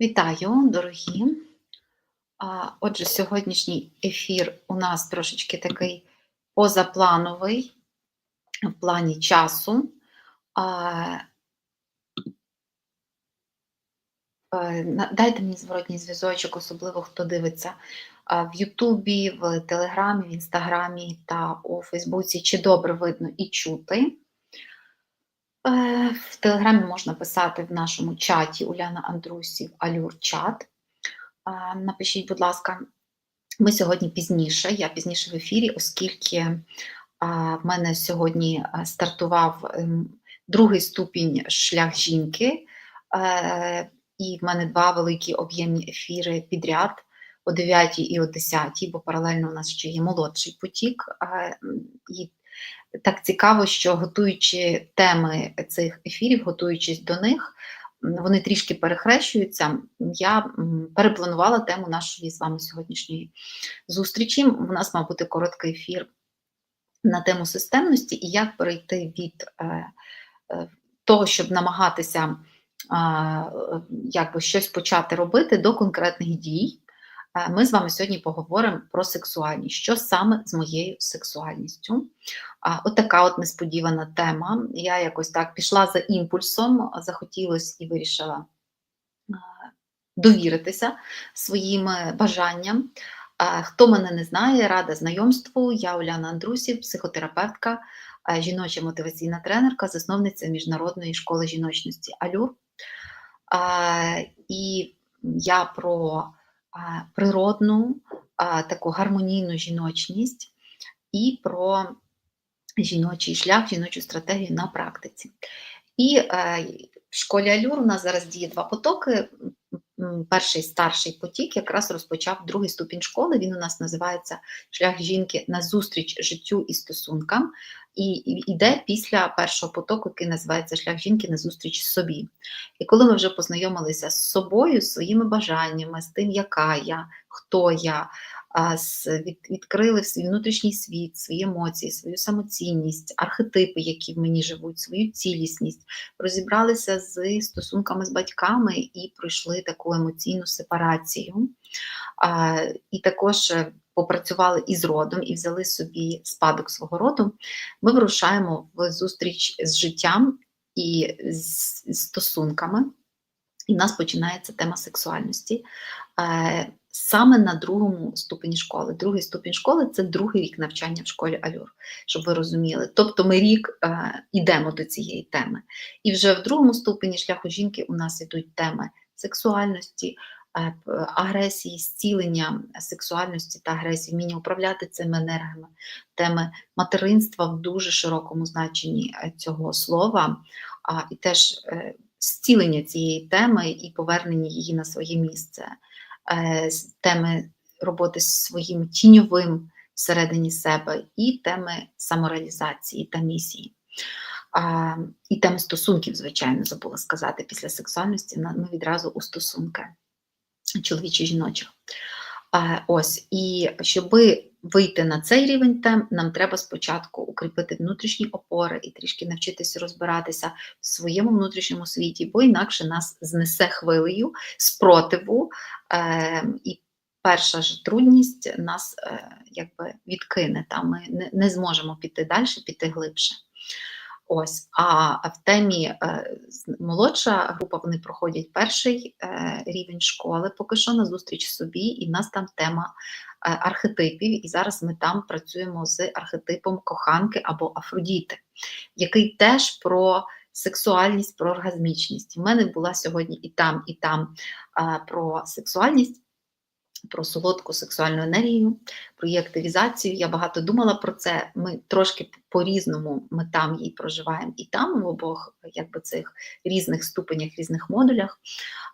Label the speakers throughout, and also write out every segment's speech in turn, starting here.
Speaker 1: Вітаю, дорогі! Отже, сьогоднішній ефір у нас трошечки такий позаплановий в плані часу. Е, Дайте мені зворотній зв'язочок, особливо хто дивиться в Ютубі, в Телеграмі, в Інстаграмі та у Фейсбуці, чи добре видно і чути. Е, В Телеграмі можна писати в нашому чаті Уляна Андрусів Алюр чат. Е, Напишіть, будь ласка, ми сьогодні пізніше, я пізніше в ефірі, оскільки е, в мене сьогодні стартував ем, другий ступінь шлях жінки, і в мене два великі об'ємні ефіри підряд о 9 і о 10, бо паралельно у нас ще є молодший потік. І так цікаво, що готуючи теми цих ефірів, готуючись до них, вони трішки перехрещуються. Я перепланувала тему нашої з вами сьогоднішньої зустрічі. У нас мав бути короткий ефір на тему системності і як перейти від е, е, того, щоб намагатися е, якби щось почати робити до конкретних дій. Е, Ми з вами сьогодні поговоримо про сексуальність. Що саме з моєю сексуальністю? А, От така от несподівана тема. Я якось так пішла за імпульсом, захотілося і вирішила довіритися своїм е, бажанням. Хто мене не знає, рада знайомству. Я Уляна Андрусів, психотерапевтка, е, жіноча мотиваційна тренерка, засновниця міжнародної школи жіночності Алюр. І я про природну, таку гармонійну жіночність і про жіночий шлях, жіночу стратегію на практиці. І е, в школі Алюр у нас зараз діє два потоки. Перший старший потік якраз розпочав другий ступінь школи. Він у нас називається Шлях жінки на зустріч життю і стосункам. І йде після першого потоку, який називається Шлях жінки на зустріч собі. І коли ми вже познайомилися з собою, своїми бажаннями, з тим, яка я, хто я, відкрили в свій внутрішній світ, свої емоції, свою самоцінність, архетипи, які в мені живуть, свою цілісність, розібралися з стосунками з батьками і пройшли таку емоційну сепарацію. І також е, попрацювали із родом і взяли собі спадок свого роду. Ми вирушаємо в зустріч з життям і з з стосунками. І в нас починається тема сексуальності. Е, Саме на другому ступені школи. Другий ступінь школи це другий рік навчання в школі Алюр, щоб ви розуміли. Тобто ми рік е, йдемо до цієї теми. І вже в другому ступені шляху жінки у нас йдуть теми сексуальності, е, агресії, зцілення сексуальності та агресії, вміння управляти цими енергами, теми материнства в дуже широкому значенні цього слова, і теж зцілення цієї теми і повернення її на своє місце, теми роботи з своїм тіньовим всередині себе, і теми самореалізації та місії. А, і теми стосунків, звичайно, забула сказати, після сексуальності ми відразу у стосунки чоловічі жіночих. Ось, і щоби вийти на цей рівень тем, нам треба спочатку укріпити внутрішні опори і трішки навчитися розбиратися в своєму внутрішньому світі, бо інакше нас знесе хвилею спротиву, е, і перша ж трудність нас е, якби відкине, та ми не, не зможемо піти далі, піти глибше. Ось, а в темі е, молодша група вони проходять перший е, рівень школи, поки що на зустріч собі, і в нас там тема е, архетипів. І зараз ми там працюємо з архетипом коханки або Афродіти, який теж про сексуальність, про оргазмічність. У мене була сьогодні і там, і там про сексуальність. Про солодку сексуальну енергію, про її активізацію. Я багато думала про це. Ми трошки по-різному ми там її проживаємо і там, в обох якби, цих різних ступенях, різних модулях.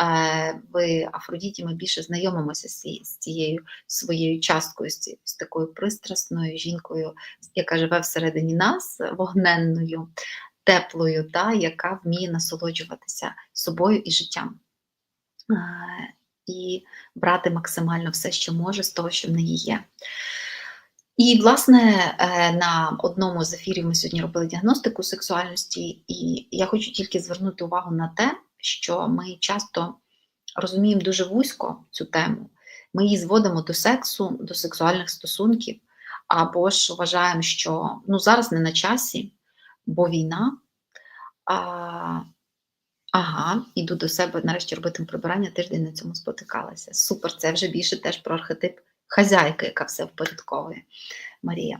Speaker 1: Е, В Афродіті ми більше знайомимося з цією, своєю часткою, з, такою пристрасною жінкою, яка живе всередині нас, вогненною, теплою, та, яка вміє насолоджуватися собою і життям. І брати максимально все, що може, з того, що в неї є. І, власне, е, на одному з ефірів ми сьогодні робили діагностику сексуальності, і я хочу тільки звернути увагу на те, що ми часто розуміємо дуже вузько цю тему, ми її зводимо до сексу, до сексуальних стосунків, або ж вважаємо, що ну, зараз не на часі, бо війна. А, Ага, іду до себе нарешті робити прибирання, тиждень на цьому спотикалася. Супер, це вже більше теж про архетип хазяйки, яка все впорядковує Марія.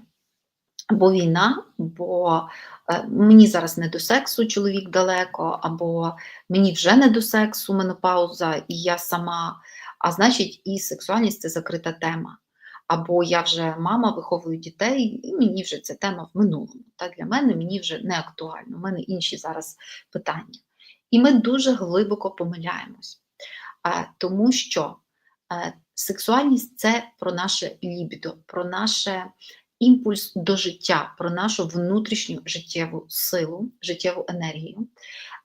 Speaker 1: Або війна, бо е, мені зараз не до сексу, чоловік далеко, або мені вже не до сексу, менопауза, і я сама, а значить, і сексуальність це закрита тема. Або я вже мама, виховую дітей, і мені вже ця тема в минулому. Та для мене мені вже не актуально, у мене інші зараз питання. І ми дуже глибоко помиляємось, тому що е, сексуальність це про наше лібідо, про наше імпульс до життя, про нашу внутрішню життєву силу, життєву енергію,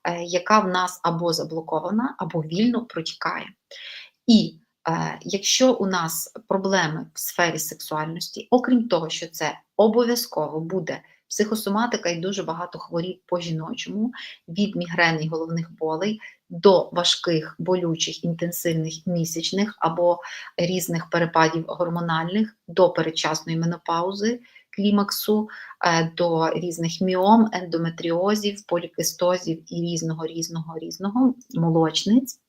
Speaker 1: е, яка в нас або заблокована, або вільно протікає. І е, якщо у нас проблеми в сфері сексуальності, окрім того, що це обов'язково буде психосоматика і дуже багато хворіб по жіночому, від мігрени і головних болей до важких болючих інтенсивних місячних або різних перепадів гормональних до передчасної менопаузи. Клімаксу е, до різних міом, ендометріозів, полікистозів і різного різного різного молочниць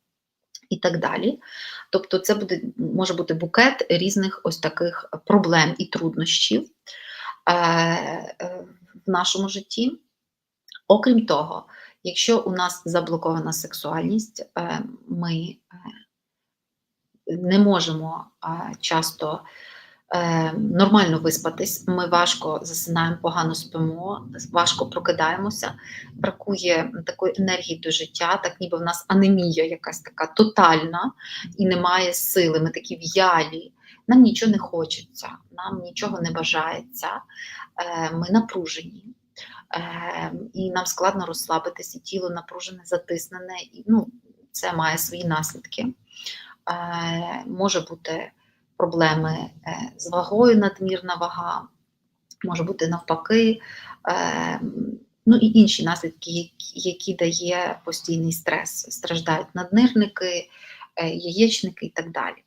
Speaker 1: і так далі. Тобто, це буде, може бути букет різних ось таких проблем і труднощів. Е, е, в нашому житті. Окрім того, якщо у нас заблокована сексуальність, е, ми не можемо часто нормально виспатись, ми важко засинаємо, погано спимо, важко прокидаємося, бракує такої енергії до життя, так ніби в нас анемія якась така тотальна і немає сили, ми такі в'ялі нам нічого не хочеться, нам нічого не бажається, е, ми напружені. Е, і нам складно розслабитися, тіло напружене, затиснене, і ну, це має свої наслідки. Е, може бути проблеми з вагою, надмірна вага, може бути навпаки, ну і інші наслідки, які дає постійний стрес. Страждають наднирники, яєчники і так далі.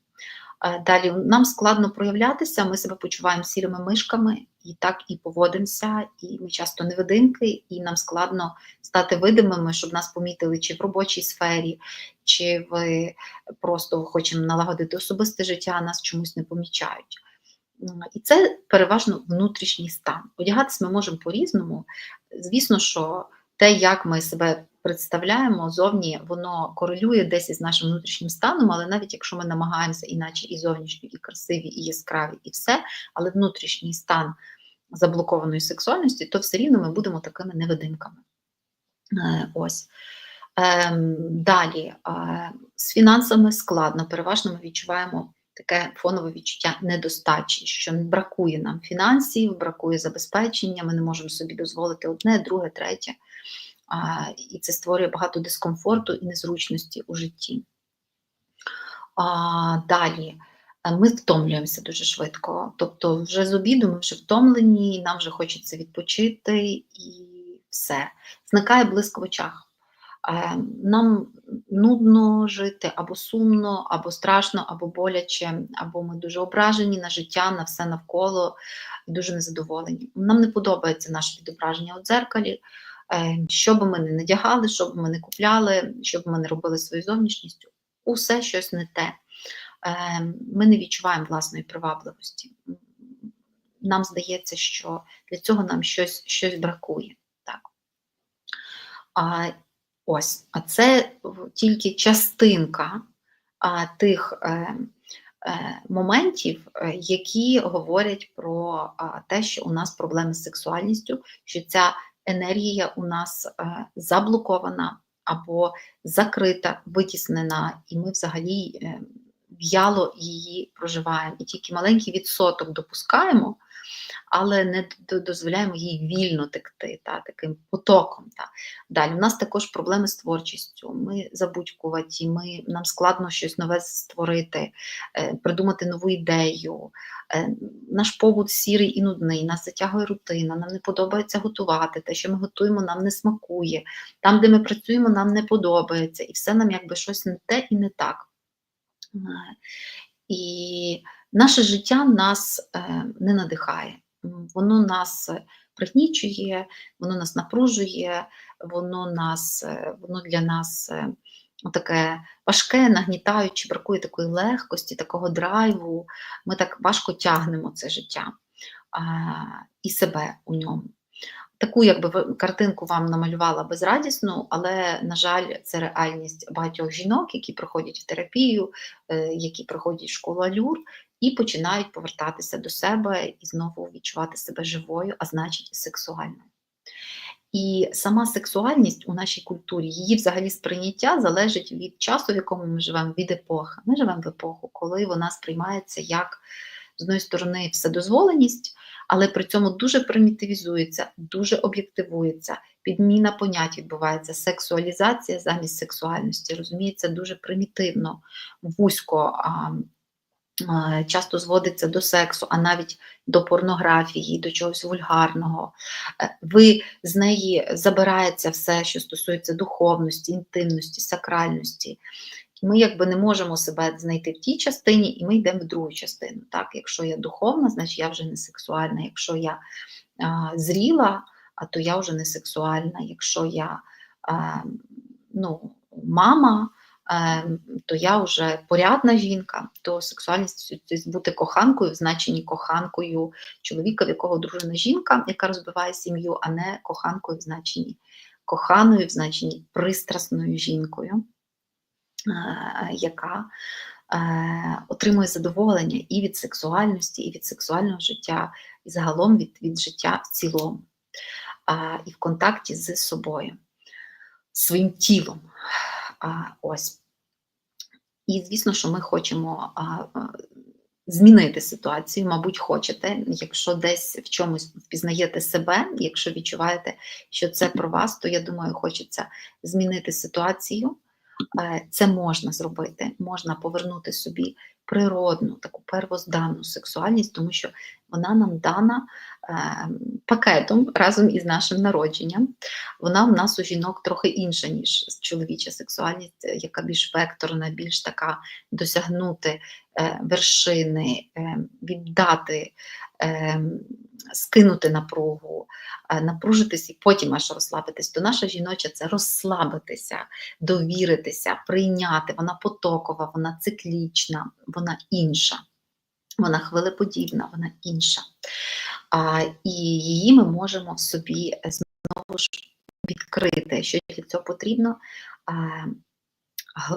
Speaker 1: Е, далі нам складно проявлятися, ми себе почуваємо сірими мишками, і так і поводимося, і ми часто невидимки, і нам складно стати видимими, щоб нас помітили чи в робочій сфері, чи в просто хочемо налагодити особисте життя, нас чомусь не помічають. І це переважно внутрішній стан. Одягатись ми можемо по-різному. Звісно, що те, як ми себе представляємо зовні, воно корелює десь із нашим внутрішнім станом, але навіть якщо ми намагаємося, іначе і зовнішньо, і красиві, і яскраві, і все, але внутрішній стан заблокованої сексуальності, то все рівно ми будемо такими невидимками. Е, ось. Ем, далі, е, з фінансами складно, переважно ми відчуваємо таке фонове відчуття недостачі, що бракує нам фінансів, бракує забезпечення, ми не можемо собі дозволити одне, друге, третє і це створює багато дискомфорту і незручності у житті. Далі ми втомлюємося дуже швидко. Тобто, вже з обіду ми вже втомлені, нам вже хочеться відпочити і все. Зникає блиск в очах. Нам нудно жити або сумно, або страшно, або боляче, або ми дуже ображені на життя, на все навколо дуже незадоволені. Нам не подобається наше відображення у дзеркалі. Е, що би ми не надягали, що б ми не купляли, що б ми не робили своєю зовнішністю, усе щось не те. Е, ми не відчуваємо власної привабливості. Нам здається, що для цього нам щось щось бракує. Так. Ось, а це тільки частинка а, тих е, е, моментів, які говорять про а, те, що у нас проблеми з сексуальністю, що ця енергія у нас е, заблокована або закрита, витіснена, і ми взагалі е, в'яло її проживаємо. І тільки маленький відсоток допускаємо, але не дозволяємо їй вільно текти, та, таким потоком. Та. Далі, у нас також проблеми з творчістю. Ми забудькуваті, ми, нам складно щось нове створити, е, придумати нову ідею. Е, Наш побут сірий і нудний, нас затягує рутина, нам не подобається готувати. Те, що ми готуємо, нам не смакує. Там, де ми працюємо, нам не подобається, і все нам якби щось не те і не так. І наше життя нас е, не надихає. Воно нас е, пригнічує, воно нас напружує, воно, нас, е, воно для нас таке важке, нагнітаюче, бракує такої легкості, такого драйву. Ми так важко тягнемо це життя і себе у ньому. Таку якби картинку вам намалювала безрадісну, але, на жаль, це реальність багатьох жінок, які проходять терапію, е, які проходять школу алюр і починають повертатися до себе і знову відчувати себе живою, а значить, сексуальною. І сама сексуальність у нашій культурі, її взагалі сприйняття залежить від часу, в якому ми живемо, від епохи. Ми живемо в епоху, коли вона сприймається як, з одної сторони, вседозволеність, але при цьому дуже примітивізується, дуже об'єктивується, підміна понять відбувається, сексуалізація замість сексуальності, розуміється, дуже примітивно, вузько. А, Часто зводиться до сексу, а навіть до порнографії, до чогось вульгарного. Е, Ви з неї забирається все, що стосується духовності, інтимності, сакральності. Ми якби не можемо себе знайти в тій частині, і ми йдемо в другу частину. Так? Якщо я духовна, значить я вже не сексуальна. Якщо я а, зріла, а то я вже не сексуальна. Якщо я а, ну, мама, е, то я вже порядна жінка, то сексуальність це бути коханкою в значенні коханкою чоловіка, в якого дружина жінка, яка розбиває сім'ю, а не коханкою в значенні коханою, в значенні пристрасною жінкою, яка е, отримує задоволення і від сексуальності, і від сексуального життя, і загалом від, від життя в цілому, і в контакті з собою, своїм тілом. Ось. І звісно, що ми хочемо змінити ситуацію, мабуть, хочете, якщо десь в чомусь впізнаєте себе, якщо відчуваєте, що це про вас, то я думаю, хочеться змінити ситуацію. Е, Це можна зробити, можна повернути собі природну, таку первозданну сексуальність, тому що вона нам дана е, пакетом разом із нашим народженням. Вона в нас у жінок трохи інша, ніж чоловіча сексуальність, е, яка більш векторна, більш така досягнути вершини, віддати, скинути напругу, е, напружитись і потім аж розслабитись. То наша жіноча це розслабитися, довіритися, прийняти. Вона потокова, вона циклічна, вона інша. Вона хвилеподібна, вона інша. А, І її ми можемо собі знову ж відкрити. Що для цього потрібно?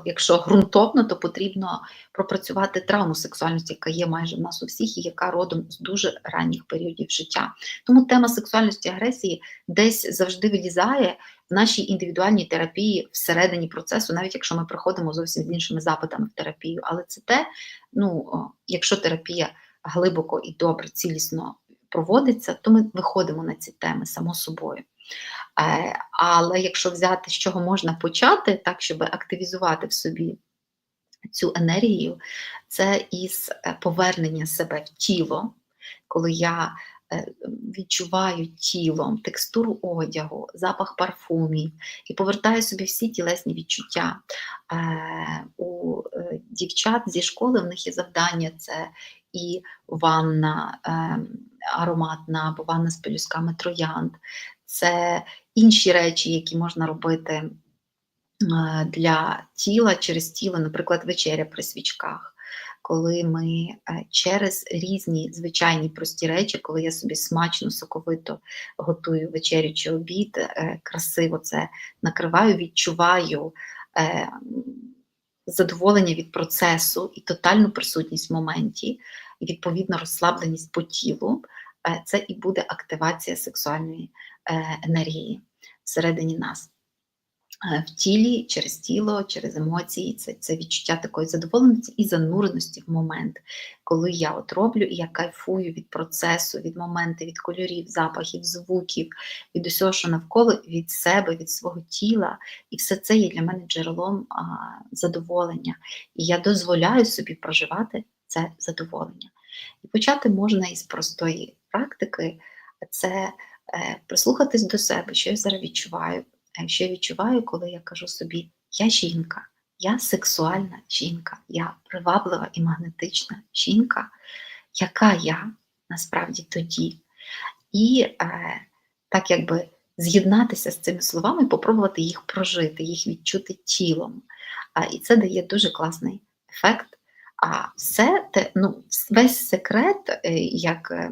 Speaker 1: Якщо ґрунтовно, то потрібно пропрацювати травму сексуальності, яка є майже в нас у всіх, і яка родом з дуже ранніх періодів життя. Тому тема сексуальності агресії десь завжди вилізає в нашій індивідуальній терапії всередині процесу, навіть якщо ми приходимо зовсім з іншими запитами в терапію. Але це те, ну, якщо терапія глибоко і добре, цілісно проводиться, то ми виходимо на ці теми само собою. Е, Але якщо взяти, з чого можна почати, так, щоб активізувати в собі цю енергію, це із е, повернення себе в тіло, коли я е, відчуваю тілом текстуру одягу, запах парфумів і повертаю собі всі тілесні відчуття. У дівчат зі школи в них є завдання це і ванна е, ароматна або ванна з пелюсками троянд, це інші речі, які можна робити е, для тіла через тіло, наприклад, вечеря при свічках. Коли ми е, через різні звичайні прості речі, коли я собі смачно, соковито готую вечерю чи обід, е, красиво це накриваю, відчуваю задоволення від процесу і тотальну присутність в моменті, і відповідно розслабленість по тілу, це і буде активація сексуальної енергії всередині нас. е, в тілі, через тіло, через емоції. Це, це відчуття такої задоволеності і зануреності в момент, коли я от роблю і я кайфую від процесу, від моменту, від кольорів, запахів, звуків, від усього, що навколо, від себе, від свого тіла. І все це є для мене джерелом а, задоволення. І я дозволяю собі проживати це задоволення. І почати можна із простої практики, це е, прислухатись до себе, що я зараз відчуваю. Е, Що я відчуваю, коли я кажу собі, я жінка, я сексуальна жінка, я приваблива і магнетична жінка, яка я насправді тоді. І е, так якби з'єднатися з цими словами, попробувати їх прожити, їх відчути тілом. І це дає дуже класний ефект. А все те, ну, весь секрет, е, як е,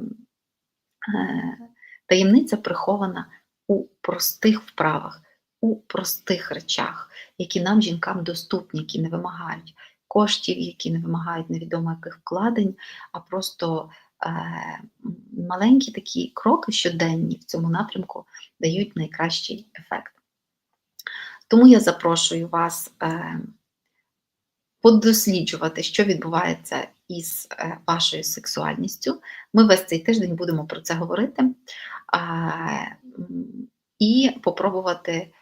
Speaker 1: е, таємниця прихована у простих вправах, у простих речах, які нам, жінкам, доступні, які не вимагають коштів, які не вимагають невідомо яких вкладень, а просто е, маленькі такі кроки щоденні в цьому напрямку дають найкращий ефект. Тому я запрошую вас. Е, подосліджувати, що відбувається із е, вашою сексуальністю. Ми весь цей тиждень будемо про це говорити і попробувати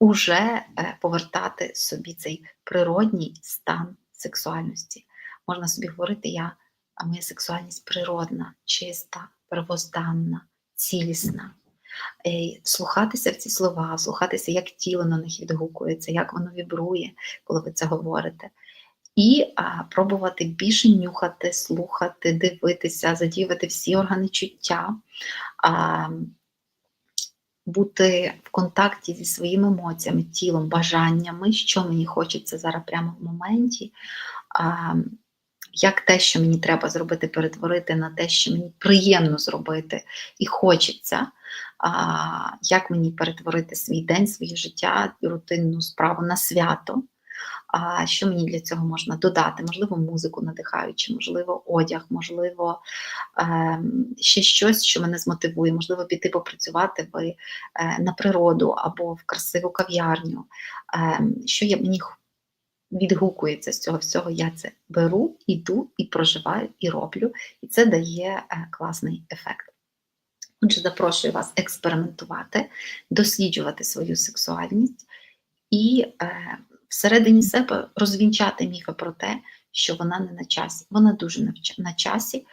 Speaker 1: уже е, повертати собі цей природній стан сексуальності. Можна собі говорити, я, а моя сексуальність природна, чиста, первозданна, цілісна. Е, Слухатися в ці слова, слухатися, як тіло на них відгукується, як воно вібрує, коли ви це говорите. І а, пробувати більше нюхати, слухати, дивитися, задіювати всі органи чуття, а, бути в контакті зі своїми емоціями, тілом, бажаннями, що мені хочеться зараз прямо в моменті. А, як те, що мені треба зробити, перетворити на те, що мені приємно зробити і хочеться, а, як мені перетворити свій день, своє життя, рутинну справу на свято. А що мені для цього можна додати? Можливо, музику надихаючи, можливо, одяг, можливо, ем, ще щось, що мене змотивує, можливо, піти попрацювати в, е, на природу або в красиву кав'ярню. Ем, Що я мені відгукується з цього всього, я це беру, іду і проживаю, і роблю, і це дає е, класний ефект. Отже, запрошую вас експериментувати, досліджувати свою сексуальність і е, всередині себе розвінчати міфи про те, що вона не на часі. Вона дуже на часі.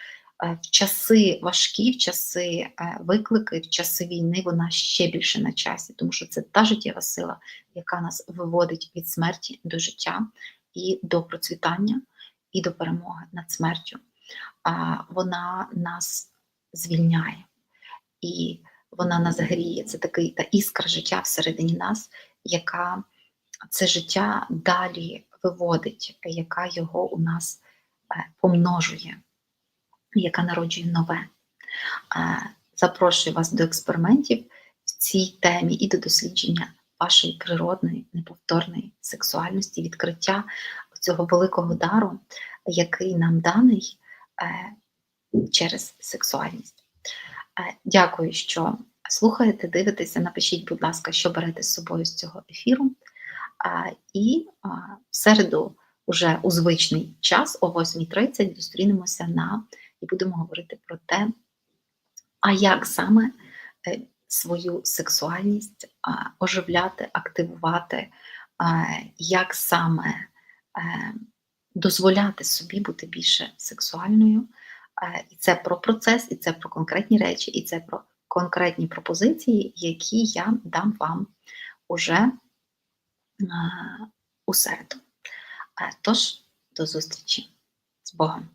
Speaker 1: Е, В часи важкі, в часи е, виклики, в часи війни вона ще більше на часі, тому що це та життєва сила, яка нас виводить від смерті до життя і до процвітання, і до перемоги над смертю. Вона нас звільняє і вона нас гріє. Це такий та іскра життя всередині нас, яка це життя далі виводить, яка його у нас е, помножує, яка народжує нове. Е, Запрошую вас до експериментів в цій темі і до дослідження вашої природної, неповторної сексуальності, відкриття цього великого дару, який нам даний е, через сексуальність. Дякую, що слухаєте, дивитеся. Напишіть, будь ласка, що берете з собою з цього ефіру. І в середу, уже у звичний час, о 8.30, зустрінемося на і будемо говорити про те, а як саме е, свою сексуальність оживляти, активувати, як саме е, дозволяти собі бути більше сексуальною. Е, І це про процес, і це про конкретні речі, і це про конкретні пропозиції, які я дам вам уже у середу. Тож, до зустрічі з Богом!